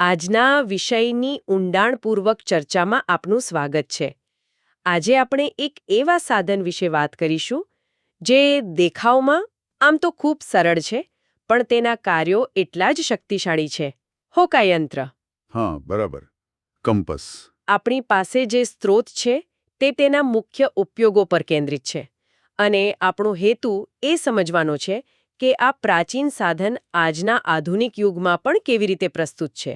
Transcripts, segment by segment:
આજના વિષયની ઊંડાણપૂર્વક ચર્ચામાં આપનું સ્વાગત છે. આજે આપણે એક એવા સાધન વિશે વાત કરીશું જે દેખાવમાં આમ તો ખૂબ સરળ છે પણ તેના કાર્યો એટલા જ શક્તિશાળી છે. હોકાયંત્ર. હા બરાબર. કંપસ. આપણી પાસે જે સ્ત્રોત છે તે તેના મુખ્ય ઉપયોગો પર કેન્દ્રિત છે. અને આપણો હેતુ એ સમજવાનો છે કે આ પ્રાચીન સાધન આજના આધુનિક યુગમાં પણ કેવી રીતે પ્રસ્તુત છે?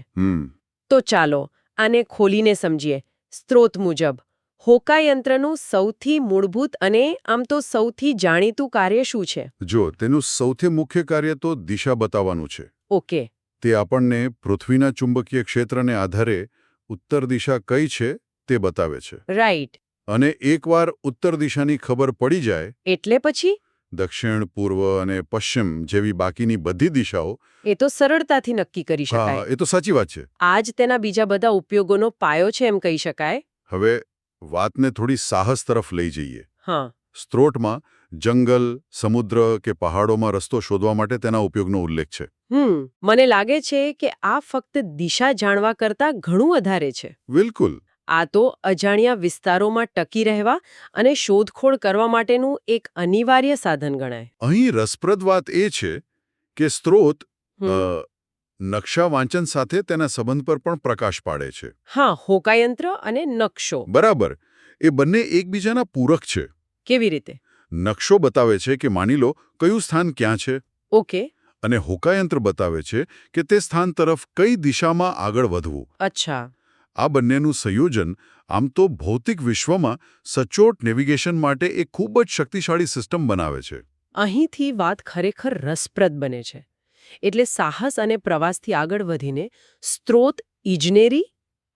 તો ચાલો આને ખોલીને સમજીએ. સ્ત્રોત મુજબ હોકાયંત્રનું સૌથી મૂળભૂત અને આમ તો સૌથી જાણીતું કાર્ય શું છે? જો તેનું સૌથી મુખ્ય કાર્ય તો દિશા બતાવવાનું છે. ઓકે. તે આપણને પૃથ્વીના ચુંબકીય ક્ષેત્રને આધારે ઉત્તર દિશા કઈ છે તે બતાવે છે. રાઈટ. અને એકવાર ઉત્તર દિશાની ખબર પડી જાય એટલે પછી? દક્ષિણ પૂર્વ અને પશ્ચિમ જેવી બાકીની બધી દિશાઓ એ તો સરળતાથી નક્કી કરી શકાય. એ તો સાચી વાત છે. આજ તેના બીજા બધા ઉપયોગોનો પાયો છે એમ કહી શકાય. હવે વાતને થોડી સાહસ તરફ લઈ જઈએ. હા. સ્ત્રોતમાં જંગલ સમુદ્ર કે પહાડોમાં રસ્તો શોધવા માટે તેના ઉપયોગનો ઉલ્લેખ છે. હમ મને લાગે છે કે આ ફક્ત દિશા જાણવા કરતાં ઘણું વધારે છે. બિલકુલ. આ તો અજાણ્યા વિસ્તારોમાં ટકી રહેવા અને શોધખોળ કરવા માટેનું એક અનિવાર્ય સાધન ગણાય. અહીં રસપ્રદ વાત એ છે કે સ્ત્રોત નકશા વાંચન સાથે તેના સંબંધ પર પણ પ્રકાશ પાડે છે. હા હોકાયંત્ર અને નકશો. બરાબર. એ બંને એકબીજાના પૂરક છે. કેવી રીતે? નકશો બતાવે છે કે માની લો કયું સ્થાન ક્યાં છે. ઓકે. અને હોકાયંત્ર બતાવે છે કે તે સ્થાન તરફ કઈ દિશામાં આગળ વધવું. અચ્છા. આ બંનેનું સંયોજન આમ તો ભૌતિક વિશ્વમાં સચોટ નેવિગેશન માટે એક ખૂબ જ શક્તિશાળી સિસ્ટમ બનાવે છે. અહીંથી વાત ખરેખર રસપ્રદ બને છે. એટલે સાહસ અને પ્રવાસથી આગળ વધીને સ્ત્રોત ઇજનેરી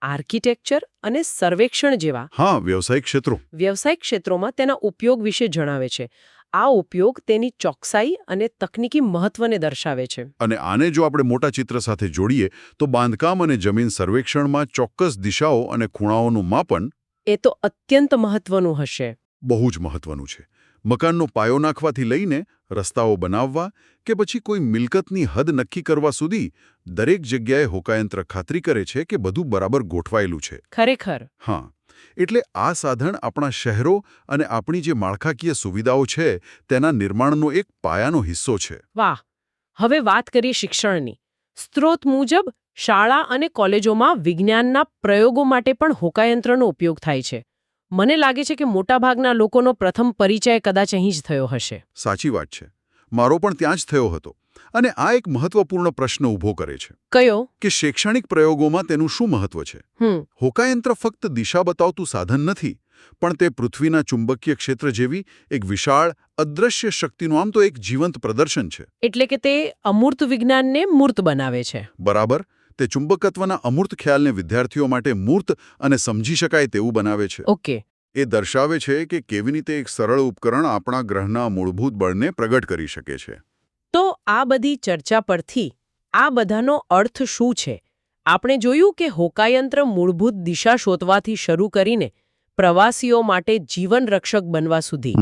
આર્કિટેક્ચર અને સર્વેક્ષણ જેવા હા વ્યવસાયિક ક્ષેત્રો. વ્યવસાયિક ક્ષેત્રોમાં તેના ઉપયોગ વિશે જણાવે છે. આ ઉપયોગ તેની ચોકસાઈ અને તકનીકી મહત્વને દર્શાવે છે. અને આને જો આપણે મોટા ચિત્ર સાથે જોડીએ તો બાંધકામ અને જમીન સર્વેક્ષણમાં ચોક્કસ દિશાઓ અને ખૂણાઓનું માપન એ તો અત્યંત મહત્વનું હશે. બહુ જ મહત્વનું છે. મકાનનો પાયો નાખવાથી લઈને રસ્તાઓ બનાવવા કે પછી કોઈ મિલકતની હદ નક્કી કરવા સુધી દરેક જગ્યાએ હોકાયંત્ર ખાતરી કરે છે કે બધું બરાબર ગોઠવાયેલું છે. ખરેખર. હા. એટલે આ સાધન આપણા શહેરો અને આપણી જે માળખાકીય સુવિધાઓ છે તેના નિર્માણનો એક પાયાનો હિસ્સો છે. વાહ! હવે વાત કરીએ શિક્ષણની. સ્ત્રોત મુજબ શાળા અને કોલેજોમાં વિજ્ઞાનના પ્રયોગો માટે પણ હોકાયંત્રનો ઉપયોગ થાય છે. મને લાગે છે કે મોટાભાગના લોકોનો પ્રથમ પરિચય કદાચ અહીં જ થયો હશે. સાચી વાત છે. મારો પણ ત્યાં જ થયો હતો. અને આ એક મહત્વપૂર્ણ પ્રશ્ન ઊભો કરે છે. કયો? કે શૈક્ષણિક પ્રયોગોમાં તેનું શું મહત્વ છે? હોકાયંત્ર ફક્ત દિશા બતાવતું સાધન નથી પણ તે પૃથ્વીના ચુંબકીય ક્ષેત્ર જેવી એક વિશાળ અદૃશ્ય શક્તિનું આમ તો એક જીવંત પ્રદર્શન છે. એટલે કે તે અમૂર્ત વિજ્ઞાનને મૂર્ત બનાવે છે. બરાબર. તે ચુંબકત્વના અમૂર્ત ખ્યાલને વિદ્યાર્થીઓ માટે મૂર્ત અને સમજી શકાય તેવું બનાવે છે. ઓકે. એ દર્શાવે છે કે કેવી રીતે એક સરળ ઉપકરણ આપણા ગ્રહના મૂળભૂત બળને પ્રગટ કરી શકે છે. આ બધી ચર્ચા પરથી આ બધાનો અર્થ શું છે? આપણે જોયું કે હોકાયંત્ર મૂળભૂત દિશા શોધવાથી શરૂ કરીને પ્રવાસીઓ માટે જીવન રક્ષક બનવા સુધી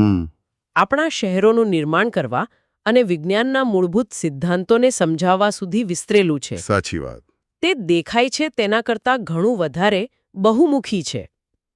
આપણા શહેરોનું નિર્માણ કરવા અને વિજ્ઞાનના મૂળભૂત સિદ્ધાંતોને સમજાવવા સુધી વિસ્તરેલું છે. સાચી વાત. તે દેખાય છે તેના કરતાં ઘણું વધારે બહુમુખી છે.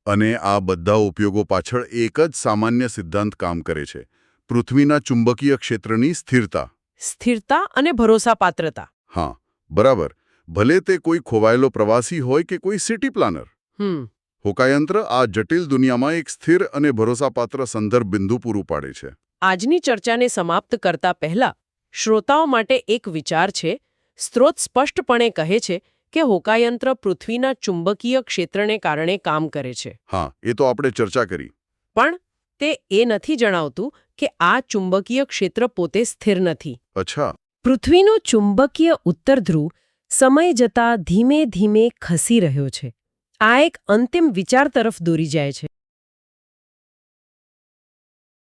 અને આ બધા ઉપયોગો પાછળ એક જ સામાન્ય સિદ્ધાંત કામ કરે છે. પૃથ્વીના ચુંબકીય ક્ષેત્રની સ્થિરતા. સ્થિરતા અને ભરોસાપાત્રતા. હા બરાબર. ભલે તે કોઈ ખોવાયેલો પ્રવાસી હોય કે કોઈ સિટી પ્લાનર. હમ. હોકાયંત્ર આ જટિલ દુનિયામાં એક સ્થિર અને ભરોસાપાત્ર સંદર્ભ બિંદુ પૂરું પાડે છે. આજની ચર્ચાને સમાપ્ત કરતા પહેલા શ્રોતાઓ માટે એક વિચાર છે. સ્ત્રોત સ્પષ્ટપણે કહે છે કે હોકાયંત્ર પૃથ્વીના ચુંબકીય ક્ષેત્રને કારણે કામ કરે છે. હા એ તો આપણે ચર્ચા કરી. પણ તે એ નથી જણાવતું કે આ ચુંબકીય ક્ષેત્ર પોતે સ્થિર નથી. અચ્છા. પૃથ્વીનો ચુંબકીય ઉત્તર ધ્રુવ સમય જતાં ધીમે ધીમે ખસી રહ્યો છે. આ એક અંતિમ વિચાર તરફ દોરી જાય છે.